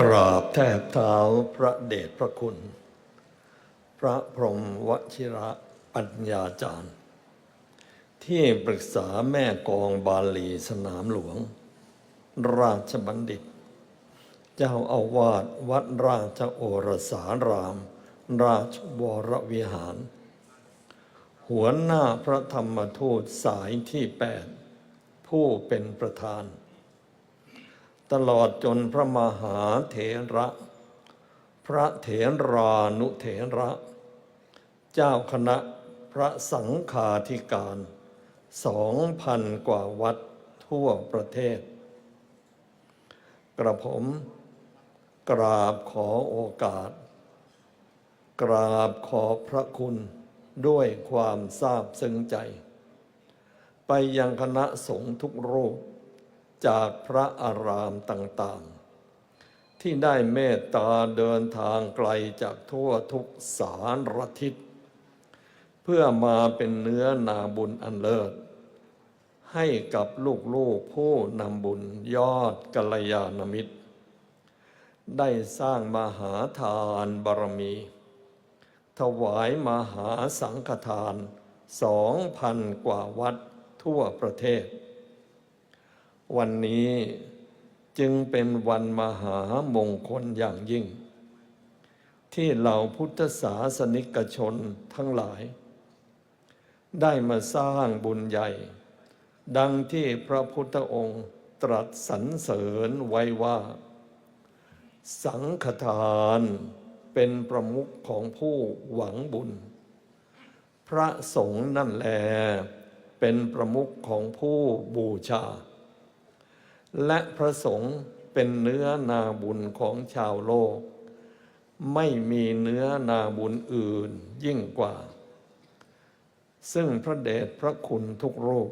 กราบแทบเท้าพระเดชพระคุณ พระพรหมวชิระปัญญาจารย์ ที่ปรึกษาแม่กองบาลีสนามหลวง ราชบัณฑิต เจ้าอาวาสวัดราชโอรสาราม ราชวรวิหาร หัวหน้าพระธรรมทูตสายที่แปดผู้เป็นประธาน ตลอดจนพระมหาเถระ พระเถรานุเถระ เจ้าคณะพระสังฆาธิการสองพันกว่าวัดทั่วประเทศ กระผม กราบขอโอกาส กราบขอพระคุณด้วยความทราบซึ้งใจ ไปยังคณะสงฆ์ทุกรูป จากพระอารามต่างๆ ที่ได้เมตตาเดินทางไกลจากทั่วทุกสารทิศ เพื่อมาเป็นเนื้อนาบุญอันเลิศ ให้กับลูกๆผู้นำบุญยอดกัลยาณมิตร ได้สร้างมหาทานบารมี ถวายมหาสังฆทานสองพันกว่าวัดทั่วประเทศ วันนี้จึงเป็นวันมหามงคลอย่างยิ่ง ที่เหล่าพุทธศาสนิกชนทั้งหลาย ได้มาสร้างบุญใหญ่ ดังที่พระพุทธองค์ตรัสสรรเสริญไว้ว่า สังฆทานเป็นประมุขของผู้หวังบุญ พระสงฆ์นั่นแล เป็นประมุขของผู้บูชา และพระสงฆ์เป็นเนื้อนาบุญของชาวโลก ไม่มีเนื้อนาบุญอื่นยิ่งกว่า ซึ่งพระเดชพระคุณทุกรูป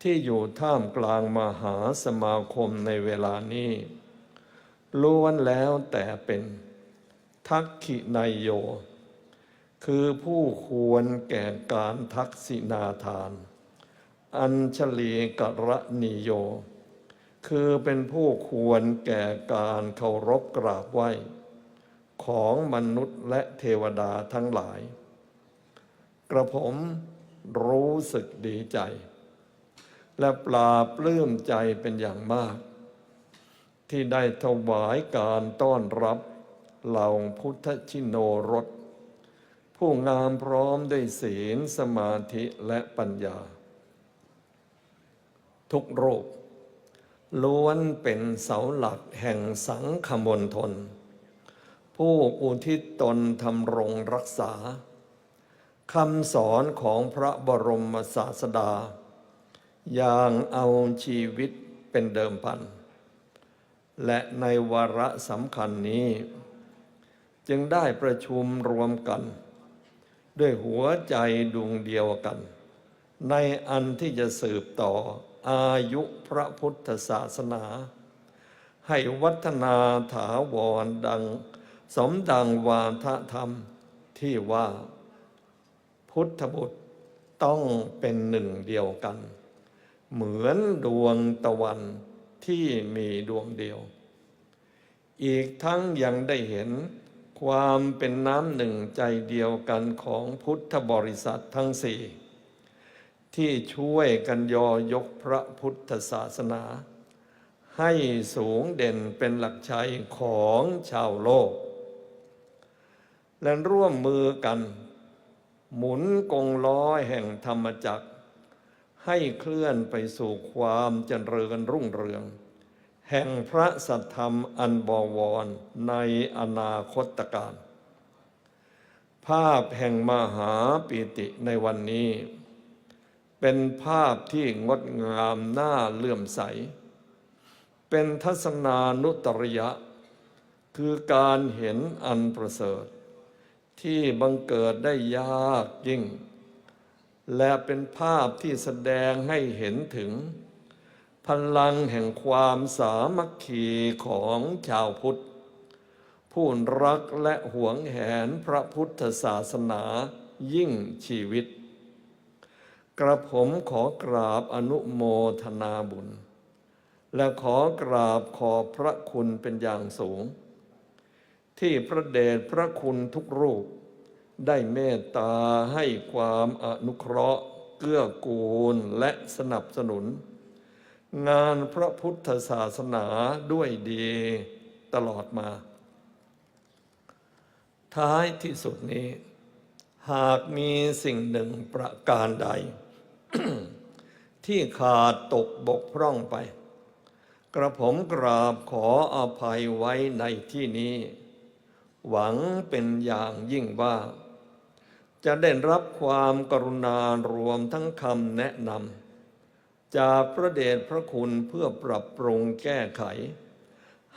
ที่อยู่ท่ามกลางมหาสมาคมในเวลานี้ล้วนแล้วแต่เป็นทักขินายโย คือผู้ควรแก่การทักษินาทาน อัญชลีกระนิโย คือเป็นผู้ควรแก่การเคารพกราบไหว้ ของมนุษย์และเทวดาทั้งหลาย กระผมรู้สึกดีใจ และปลาปลื้มใจเป็นอย่างมาก ที่ได้ถวายการต้อนรับเหล่าพุทธชินโนรสผู้งามพร้อมด้วยศีลสมาธิและปัญญา ทุกโรค ล้วนเป็นเสาหลักแห่งสังคมนทน ผู้อุทิศตนทำรงรักษาคำสอนของพระบรมศาสดา อย่างเอาชีวิตเป็นเดิมพัน และในวาระสำคัญนี้ จึงได้ประชุมรวมกัน ด้วยหัวใจดวงเดียวกัน ในอันที่จะสืบต่อ อายุพระพุทธศาสนา ให้วัฒนาถาวรดัง สมดังวาทธรรมที่ว่า พุทธบุตรต้องเป็นหนึ่งเดียวกัน เหมือนดวงตะวันที่มีดวงเดียว อีกทั้งยังได้เห็นความเป็นน้ำหนึ่งใจเดียวกันของพุทธบริษัททั้งสี่ ที่ช่วยกันยอยกพระพุทธศาสนา ให้สูงเด่นเป็นหลักชัยของชาวโลก และร่วมมือกัน หมุนกงล้อแห่งธรรมจักร ให้เคลื่อนไปสู่ความเจริญรุ่งเรือง แห่งพระสัทธรรมอันบวรในอนาคตการ ภาพแห่งมหาปิติในวันนี้ เป็นภาพที่งดงามน่าเลื่อมใส เป็นทัศนานุตริยะ คือการเห็นอันประเสริฐ ที่บังเกิดได้ยากยิ่ง และเป็นภาพที่แสดงให้เห็นถึง พลังแห่งความสามัคคีของชาวพุทธ ผู้รักและหวงแหนพระพุทธศาสนายิ่งชีวิต กระผมขอกราบอนุโมทนาบุญ และขอกราบขอบพระคุณเป็นอย่างสูง ที่พระเดชพระคุณทุกรูป ได้เมตตาให้ความอนุเคราะห์ เกื้อกูลและสนับสนุน งานพระพุทธศาสนาด้วยดีตลอดมา ท้ายที่สุดนี้ หากมีสิ่งหนึ่งประการใด ที่ขาดตกบกพร่องไป กระผมกราบขออภัยไว้ในที่นี้ หวังเป็นอย่างยิ่งว่า จะได้รับความกรุณารวมทั้งคำแนะนำจากพระเดชพระคุณเพื่อปรับปรุงแก้ไข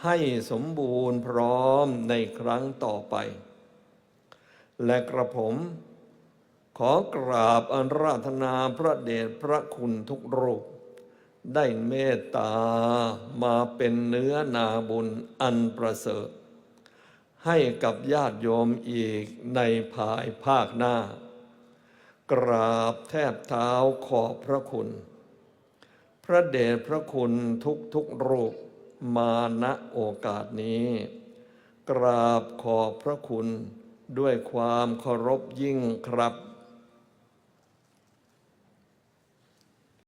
ให้สมบูรณ์พร้อมในครั้งต่อไป และกระผม ขอกราบอันราธนาพระเดชพระคุณทุกรูป ได้เมตตามาเป็นเนื้อนาบุญอันประเสริฐ ให้กับญาติโยมอีกในภายภาคหน้า กราบแทบเท้าขอบพระคุณ พระเดชพระคุณทุกทุกรูปมาณโอกาสนี้ กราบขอบพระคุณด้วยความเคารพยิ่งครับ